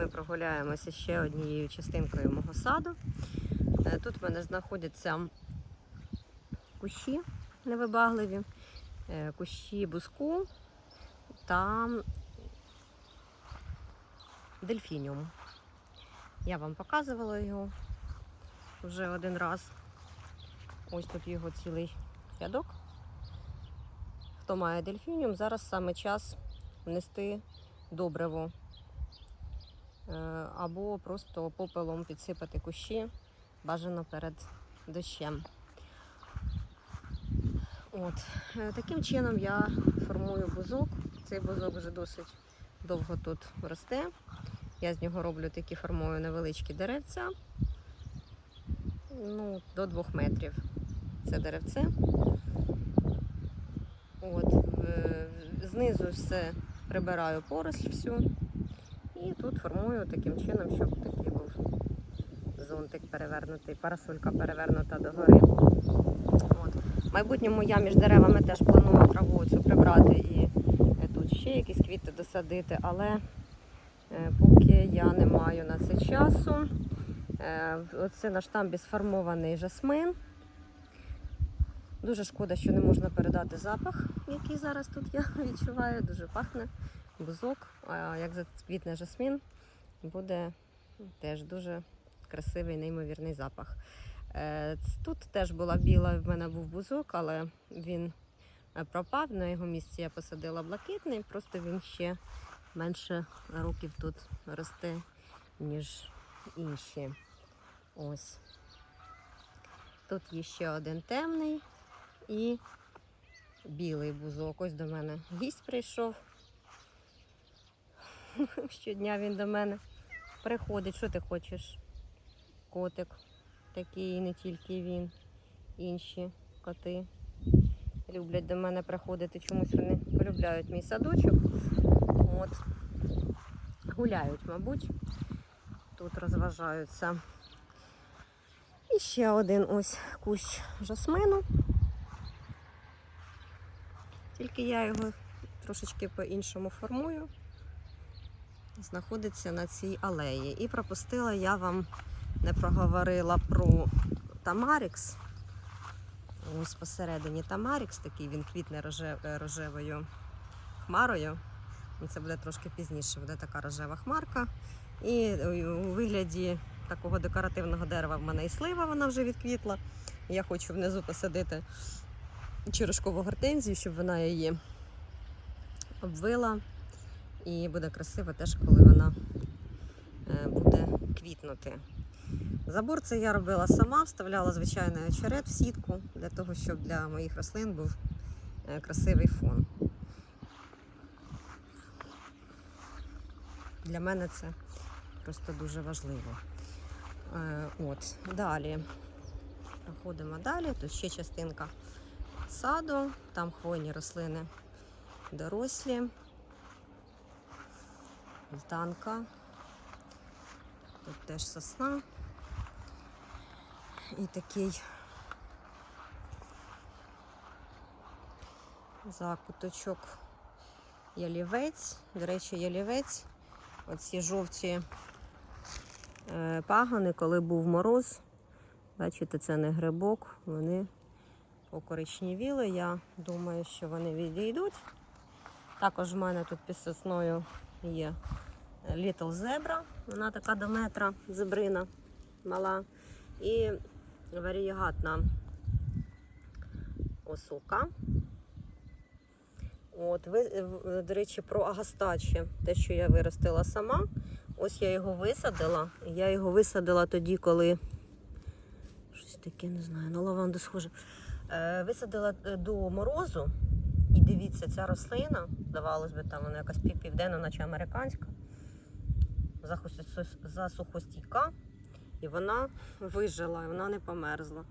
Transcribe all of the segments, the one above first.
ми прогуляємося ще однією частинкою мого саду. Е, Тут в мене знаходяться кущі невибагливі, е, кущі буску та дельфініум. Я вам показувала його вже один раз. Ось тут його цілий рядок. Хто має дельфініум, зараз саме час внести добриво або просто попелом підсипати кущі, бажано перед дощем. От. е, Таким чином я формую бузок. Цей бузок вже досить довго тут росте. Я з нього роблю такі формую невеличкі деревця. Ну, до 2 метрів. Це деревце. От, знизу все прибираю поросль всю. І тут формую таким чином, щоб такий був зонтик перевернутий, парасолька перевернута догори. От. В майбутньому я між деревами теж планую траву цю прибрати і е, тут ще якісь квіти досадити, але е, поки я не маю на це часу. Е, Оце наш там сформований жасмин. Дуже шкода, що не можна передати запах, який зараз тут я відчуваю. Дуже пахне бузок. А як зацвітне жасмін, буде теж дуже красивий, неймовірний запах. Е, Тут теж була біла, в мене був бузок, але він е, пропав. На його місці я посадила блакитний, просто він ще менше років тут росте, ніж інші. Ось. Тут є ще один темний і білий бузок. Ось до мене гість прийшов. Щодня він до мене приходить. Що ти хочеш? Котик. Такий, і не тільки він. Інші коти люблять до мене приходити. Чомусь вони полюбляють мій садочок. От. Гуляють, мабуть. Тут розважаються. І ще один ось кущ жасмину. Тільки я його трошечки по-іншому формую. Знаходиться на цій алеї. І пропустила я вам не проговорила про Тамарікс. Ось посередині Тамарікс, такий він квітне рожевою хмарою. Ну, Це буде трошки пізніше, буде така рожева хмарка. І у вигляді такого декоративного дерева в мене і слива, вона вже відквітла. Я хочу внизу посадити черешкову гортензію, щоб вона її обвила. І буде красиво теж, коли вона е, буде квітнути. Забор це я робила сама, вставляла звичайний очерет в сітку для того, щоб для моїх рослин був е, красивий фон. Для мене це просто дуже важливо. Е, От, далі. Проходимо далі. Тут ще частинка саду, там хвойні рослини дорослі, альтанка. Тут теж сосна. І такий закуточок ялівець. До речі, ялівець. Оці жовті е, пагони, коли був мороз. Бачите, це не грибок, вони покоричневіли. Я думаю, що вони відійдуть. Також в мене тут під сосною є Little Zebra. Вона така до метра зебрина мала. І варієгатна осока. От, ви, до речі, про агастачі, те, що я виростила сама. Ось я його висадила. Я його висадила тоді, коли щось таке, не знаю, на лаванду схоже. Е, висадила е, до морозу. Дивіться, ця рослина, здавалось би, там вона якась пів- південна, наче американська, засухостійка. І вона вижила, і вона не померзла.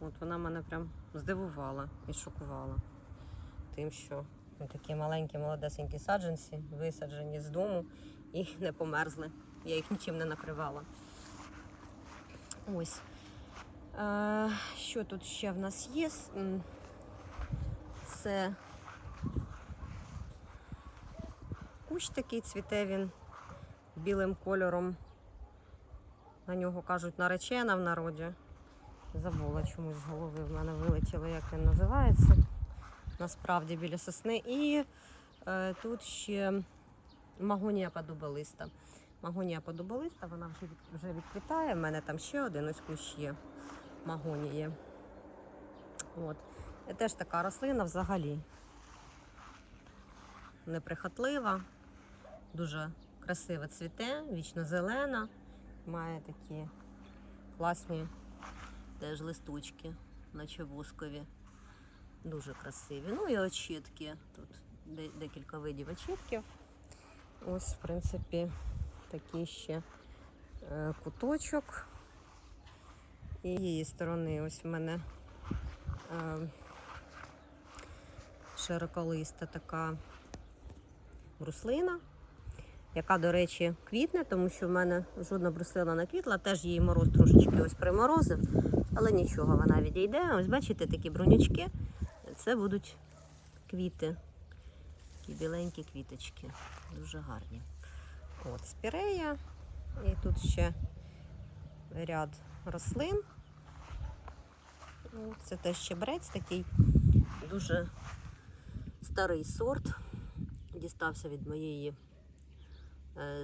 От вона мене прям здивувала і шокувала тим, що такі маленькі молодесенькі саджанці висаджені з дому і не померзли. Я їх нічим не накривала. Ось. Е, що тут ще в нас є? Це кущ такий цвіте він білим кольором. На нього кажуть наречена в народі. Забула чомусь з голови в мене вилетіло, як він називається. Насправді біля сосни. І е, тут ще магонія подубалиста. Магонія подубалиста, вона вже, вже відквітає. У мене там ще один ось кущ є магонії. От. Теж така рослина взагалі неприхотлива, дуже красиво цвіте, вічно зелена, має такі класні теж листочки, наче воскові. Дуже красиві. Ну і очітки. Тут декілька видів очітків. Ось, в принципі, такий ще е, куточок. І її сторони ось в мене е, широколиста така бруслина, яка, до речі, квітне, тому що в мене жодна бруслина не квітла, теж її мороз трошечки ось приморозив, але нічого, вона відійде. Ось бачите, такі брунячки, це будуть квіти. Такі біленькі квіточки, дуже гарні. От спірея. І тут ще ряд рослин. Це теж щебрець такий дуже старий сорт. Дістався від моєї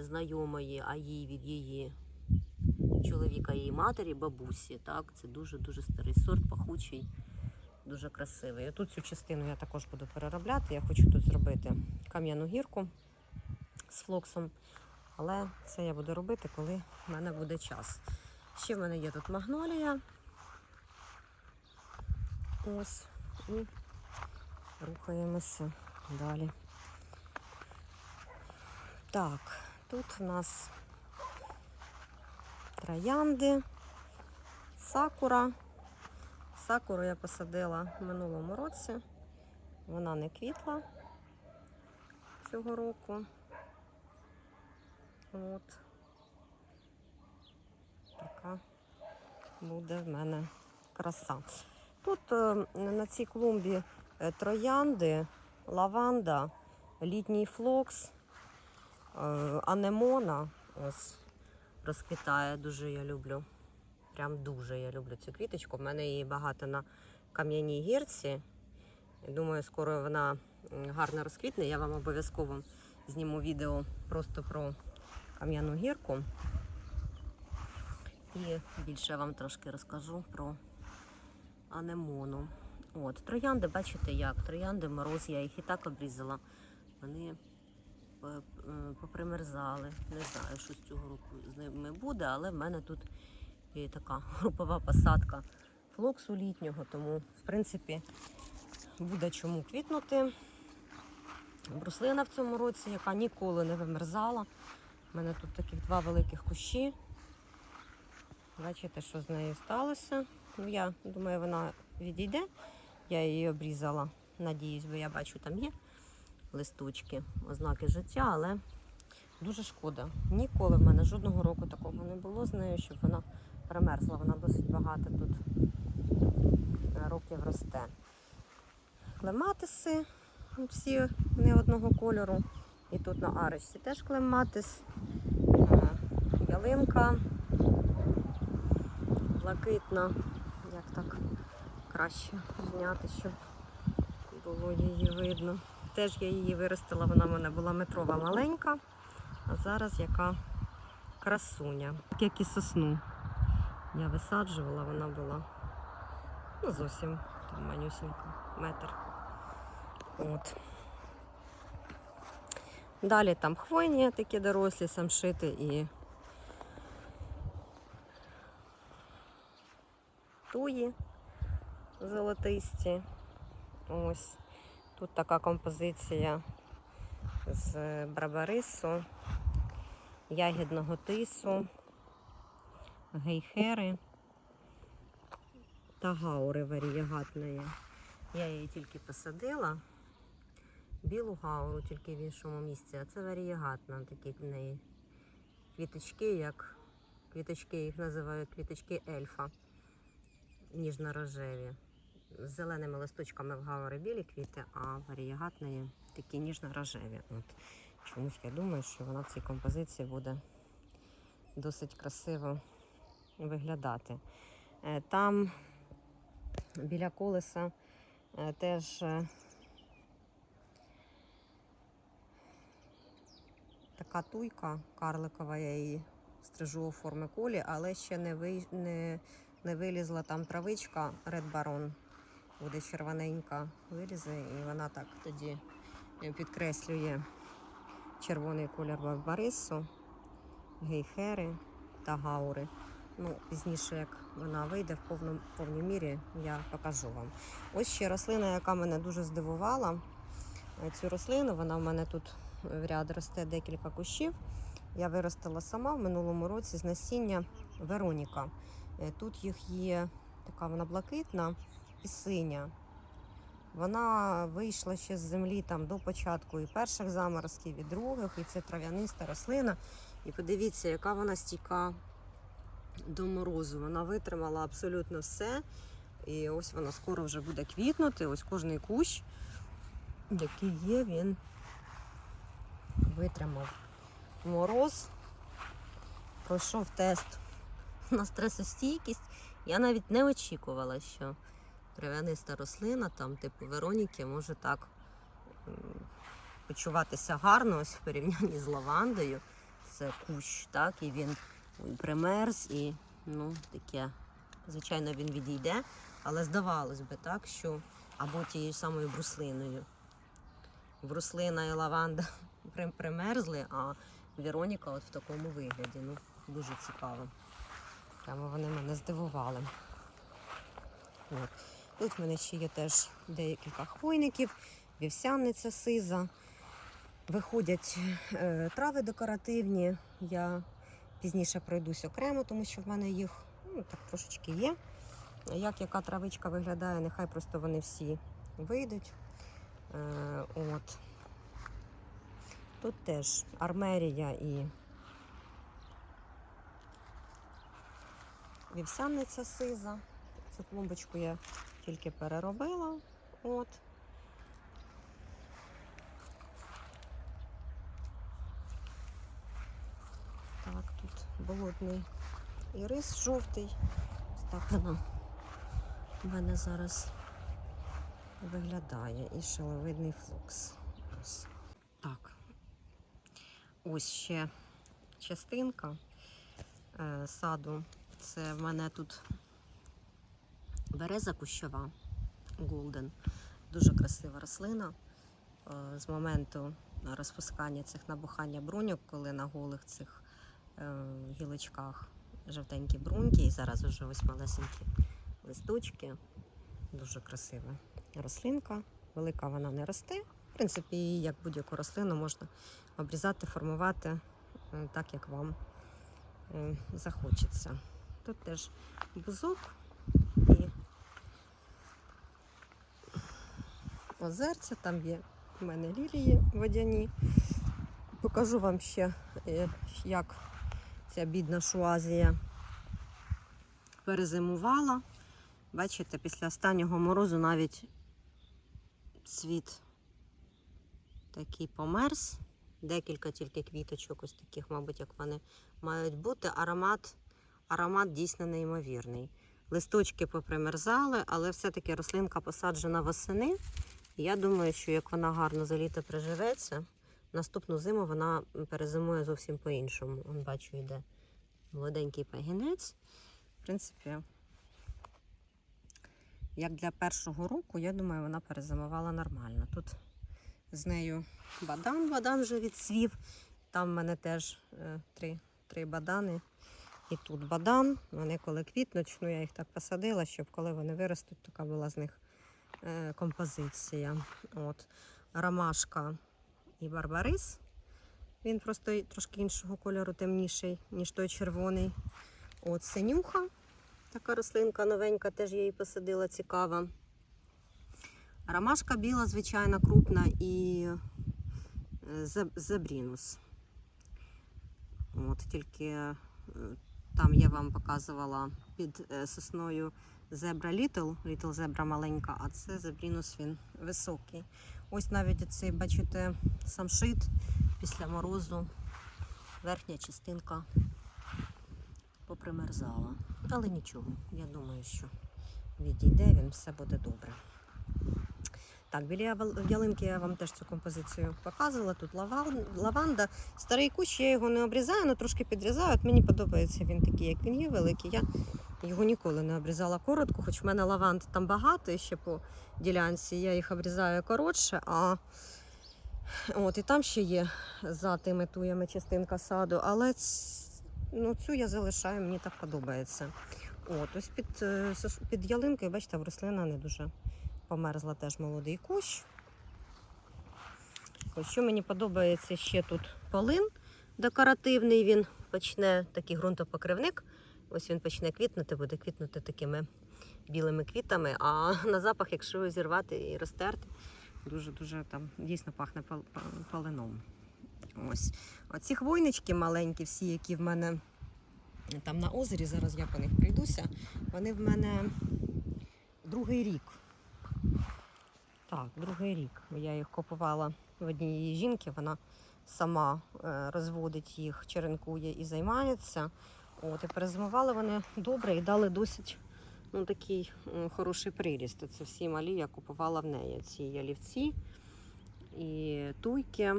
знайомої, а їй від її чоловіка, її матері, бабусі. Так, це дуже-дуже старий сорт, пахучий, дуже красивий. Тут цю частину я також буду переробляти. Я хочу тут зробити кам'яну гірку з флоксом. Але це я буду робити, коли в мене буде час. Ще в мене є тут магнолія. Ось. І рухаємося далі. Так, тут у нас троянди, сакура. Сакуру я посадила в минулому році. Вона не квітла цього року. От. Така буде в мене краса. Тут е, на цій клумбі е, троянди, лаванда, літній флокс, анемона. Ось розквітає, дуже я люблю. Прям дуже я люблю цю квіточку. У мене її багато на кам'яній гірці. Думаю, скоро вона гарно розквітне. Я вам обов'язково зніму відео просто про кам'яну гірку. І більше вам трошки розкажу про анемону. От, троянди, бачите як? Троянди, мороз, я їх і так обрізала. Вони е, е, попримерзали. Не знаю, що з цього року з ними буде, але в мене тут є така групова посадка флоксу літнього, тому, в принципі, буде чому квітнути. Бруслина в цьому році, яка ніколи не вимерзала. У мене тут таких два великих кущі. Бачите, що з нею сталося. Ну, я думаю, вона відійде. Я її обрізала. Надіюсь, бо я бачу, там є листочки, ознаки життя, але дуже шкода. Ніколи в мене жодного року такого не було з нею, щоб вона примерзла. Вона досить багато тут е, років росте. Клематиси всі не одного кольору. І тут на арочці теж клематис, Е, ялинка блакитна. Як так краще зняти, щоб було її видно. Теж я її виростила, вона в мене була метрова маленька, а зараз яка красуня. Так як і сосну. Я висаджувала, вона була ну, зовсім там манюсінька, метр. От. Далі там хвойні такі дорослі, самшити і туї золотисті. Ось тут така композиція з брабарису, ягідного тису, гейхери та гаури варієгатної. Я її тільки посадила. Білу гауру тільки в іншому місці, а це варієгатна, такі в неї квіточки, як квіточки, їх називають квіточки ельфа ніжно-рожеві. З зеленими листочками в гаури білі квіти, а варієгатної такі ніжно-рожеві. От. Чомусь я думаю, що вона в цій композиції буде досить красиво виглядати. Е, Там біля колеса е, теж е, така туйка карликова, я її стрижу у форми кулі, але ще не, ви, не, не вилізла там травичка Red Baron. Буде червоненька вилізе, і вона так тоді е, підкреслює червоний колір барбарису, гейхери та гаури. Ну, пізніше, як вона вийде в повному, повній мірі, я покажу вам. Ось ще рослина, яка мене дуже здивувала. Е, Цю рослину вона в мене тут в ряд росте декілька кущів. Я виростила сама в минулому році з насіння Вероніка. Е, Тут їх є така вона блакитна і синя. Вона вийшла ще з землі там до початку і перших заморозків, і других, і це трав'яниста рослина. І подивіться, яка вона стійка до морозу. Вона витримала абсолютно все. І ось вона скоро вже буде квітнути. Ось кожний кущ, який є, він витримав мороз, пройшов тест на стресостійкість. Я навіть не очікувала, що трав'яниста рослина, там, типу Вероніки, може так почуватися гарно ось в порівнянні з лавандою. Це кущ, так, і він примерз, і ну, таке, звичайно, він відійде, але здавалось би, так, що або тією самою бруслиною. Бруслина і лаванда примерзли, а Вероніка от в такому вигляді. Ну, дуже цікаво. Прямо вони мене здивували. От. Тут в мене ще є теж декілька хвойників, вівсяниця сиза. Виходять е, трави декоративні. Я пізніше пройдусь окремо, тому що в мене їх ну, так трошечки є. Як яка травичка виглядає, нехай просто вони всі вийдуть. Е, от. Тут теж армерія і вівсяниця сиза. Цю клумбочку я тільки переробила. От. Так, тут болотний ірис жовтий. Ось так воно в мене зараз виглядає. І шаловидний флокс. Ось. Так. Ось ще частинка е, саду. Це в мене тут береза кущова Голден. Дуже красива рослина. Е, З моменту розпускання цих набухання бруньок, коли на голих цих е, гілочках жовтенькі бруньки, і зараз вже ось малесенькі листочки. Дуже красива рослинка. Велика вона не росте. В принципі, її, як будь-яку рослину, можна обрізати, формувати е, так, як вам захочеться. Тут теж бузок і озерця, там є в мене лілії водяні. Покажу вам ще, е, як ця бідна шуазія перезимувала. Бачите, після останнього морозу навіть цвіт такий померз. Декілька тільки квіточок, ось таких, мабуть, як вони мають бути. Аромат, аромат дійсно неймовірний. Листочки попримерзали, але все-таки рослинка посаджена восени. Я думаю, що як вона гарно за літо приживеться, наступну зиму вона перезимує зовсім по-іншому. Он бачу, йде молоденький пагінець. В принципі, як для першого року, я думаю, вона перезимувала нормально. Тут з нею бадан, бадан вже відсвів. Там в мене теж е, три, три бадани. І тут бадан. Вони коли квітнуть, ну я їх так посадила, щоб коли вони виростуть, така була з них композиція. От. Ромашка і барбарис. Він просто трошки іншого кольору, темніший, ніж той червоний. От синюха. Така рослинка новенька, теж я її посадила, цікава. Ромашка біла, звичайно, крупна і е, зебрінус. От тільки е, там я вам показувала під е, сосною зебра Літл, Літл зебра маленька, а це зебрінус він високий. Ось навіть цей, бачите, самшит після морозу верхня частинка попримерзала. Але нічого, я думаю, що відійде він, все буде добре. Так, біля ялинки я вам теж цю композицію показувала. Тут лаванда. Старий кущ, я його не обрізаю, але трошки підрізаю. От мені подобається він такий, як він є, великий. Я його ніколи не обрізала коротко, хоч в мене лаванд там багато ще по ділянці. Я їх обрізаю коротше, а от і там ще є за тими туями частинка саду, але ну, цю я залишаю, мені так подобається. От, ось під, е, під ялинкою, бачите, рослина не дуже померзла теж молодий кущ. Ось що мені подобається ще тут полин декоративний, він почне такий ґрунтопокривник. Ось він почне квітнути, буде квітнути такими білими квітами, а на запах, якщо його зірвати і розтерти, дуже-дуже там дійсно пахне пал- пал- Ось. Оці хвойнички маленькі, всі, які в мене там на озері, зараз я по них прийдуся, вони в мене другий рік. Так, другий рік. Я їх купувала в однієї жінки, вона сама е, розводить їх, черенкує і займається. От, і перезимували вони добре і дали досить ну, такий хороший приріст. Це всі малі я купувала в неї. Ці ялівці і туйки.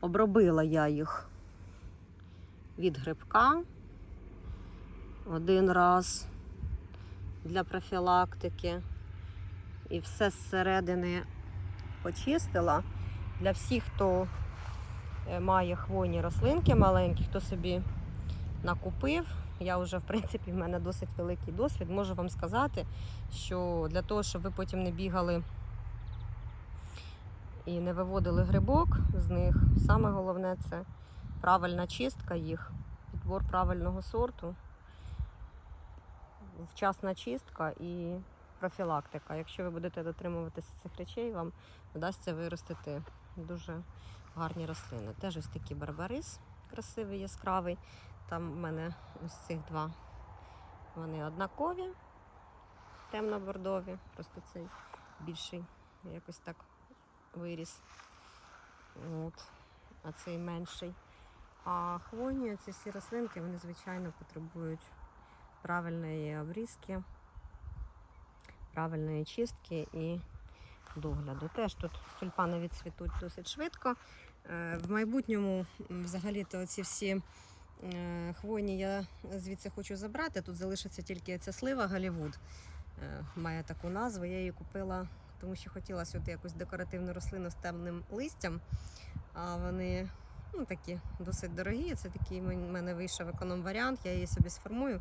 Обробила я їх від грибка один раз для профілактики. І все зсередини почистила. Для всіх, хто е, має хвойні рослинки маленькі, хто собі накупив. Я вже, в принципі, в мене досить великий досвід. Можу вам сказати, що для того, щоб ви потім не бігали і не виводили грибок з них, саме головне це правильна чистка їх, підбор правильного сорту, вчасна чистка і профілактика. Якщо ви будете дотримуватися цих речей, вам вдасться виростити дуже гарні рослини. Теж ось такий барбарис красивий, яскравий. Там в мене ось цих два. Вони однакові, темно-бордові. Просто цей більший якось так виріс. От. А цей менший. А хвойні, ці всі рослинки, вони, звичайно, потребують правильної обрізки, правильної чистки і догляду. Теж тут тюльпани відцвітуть досить швидко. Е, В майбутньому взагалі-то ці всі хвойні я звідси хочу забрати. Тут залишиться тільки ця слива Голлівуд. Е, Має таку назву. Я її купила, тому що хотіла сюди якусь декоративну рослину з темним листям. А вони ну, такі досить дорогі. Це такий в мене вийшов економ-варіант. Я її собі сформую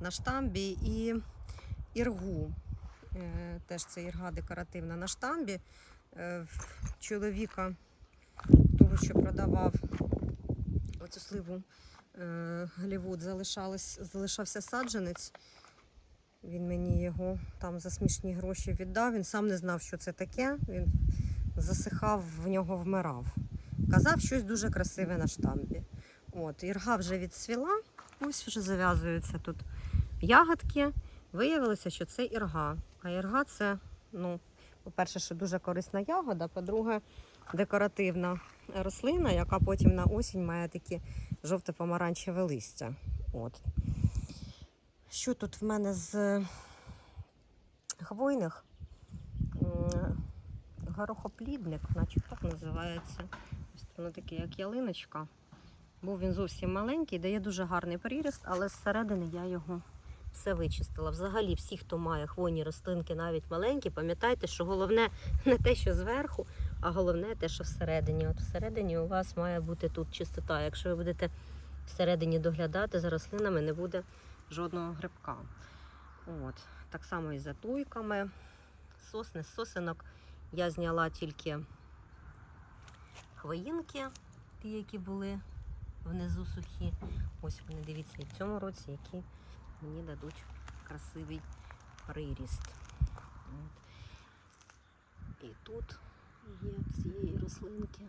на штамбі і іргу. Е, Теж це ірга декоративна на штамбі. Е, Чоловіка того, що продавав оцю сливу е, залишалось, залишався саджанець. Він мені його там за смішні гроші віддав. Він сам не знав, що це таке. Він засихав, в нього вмирав. Казав щось дуже красиве на штамбі. От, ірга вже відсвіла, ось вже зав'язуються тут ягодки. Виявилося, що це ірга. А ірга це, ну, по-перше, що дуже корисна ягода, по-друге, декоративна рослина, яка потім на осінь має такі жовто-помаранчеве листя. От. Що тут в мене з хвойних? Горохоплідник, наче так називається. Воно таке, як ялиночка. Був він зовсім маленький, дає дуже гарний приріст, але зсередини я його все вичистила. Взагалі, всі, хто має хвойні рослинки, навіть маленькі, пам'ятайте, що головне не те, що зверху, а головне те, що всередині. От всередині у вас має бути тут чистота. Якщо ви будете всередині доглядати за рослинами, не буде жодного грибка. От. Так само і за туйками. Сосни, з сосенок я зняла тільки хвоїнки, ті, які були внизу сухі. Ось вони, дивіться, і в цьому році, які мені дадуть красивий приріст. От. І тут є цієї рослинки.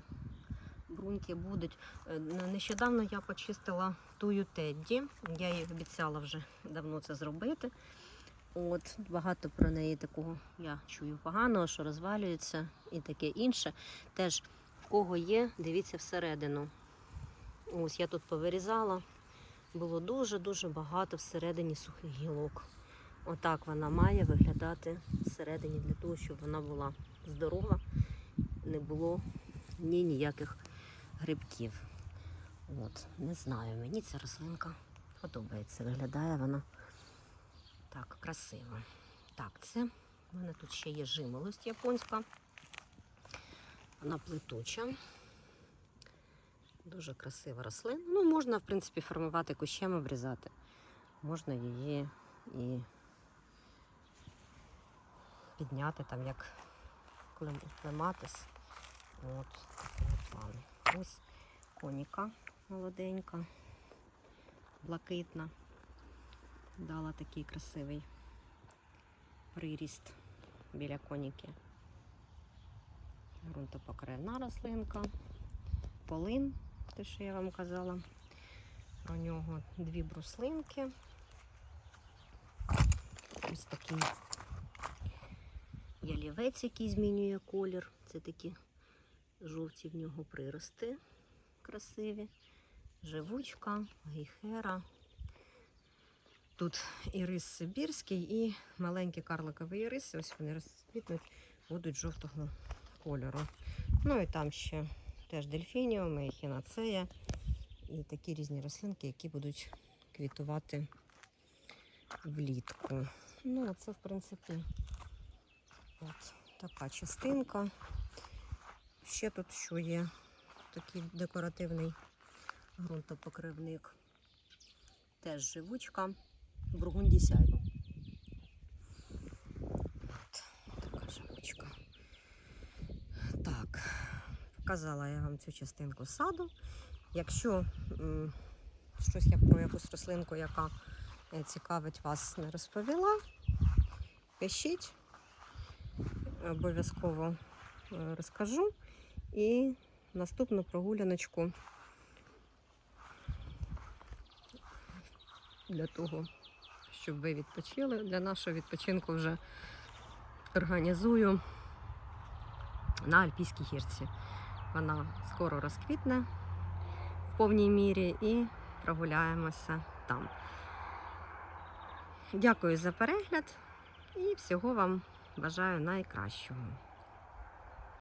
Бруньки будуть. Е, Нещодавно я почистила тую Тедді. Я їй обіцяла вже давно це зробити. От, багато про неї такого я чую поганого, що розвалюється і таке інше. Теж в кого є, дивіться всередину. Ось я тут повирізала. Було дуже-дуже багато всередині сухих гілок. Отак вона має виглядати всередині для того, щоб вона була здорова, не було ні ніяких грибків. От, не знаю, мені ця рослинка подобається. Виглядає вона так красиво. Так, це у мене тут ще є жимолость японська. Вона плетуча. Дуже красива рослина. Ну, можна, в принципі, формувати кущем, обрізати. Можна її і підняти там, як клем- клематис. От от. Ось коніка молоденька, блакитна. Дала такий красивий приріст біля коніки. Грунтопокривна рослинка, полин, те, що я вам казала. Про нього дві бруслинки. Ось такий ялівець, який змінює колір. Це такі жовті в нього прирости красиві. Живучка, гейхера. Тут ірис сибірський і маленькі карликові іриси. Ось вони розквітнуть, будуть жовтого кольору. Ну і там ще теж дельфініум, і хінацея. І такі різні рослинки, які будуть квітувати влітку. Ну, це, в принципі, от така частинка. Ще тут що є такий декоративний ґрунтопокривник. Теж живучка. Бургунді сяйво. От, така живучка. Так, показала я вам цю частинку саду. Якщо м, щось я про якусь рослинку, яка е, цікавить вас, не розповіла, пишіть. Обов'язково е, розкажу. І наступну прогуляночку для того, щоб ви відпочили. Для нашого відпочинку вже організую на Альпійській гірці. Вона скоро розквітне в повній мірі і прогуляємося там. Дякую за перегляд і всього вам бажаю найкращого.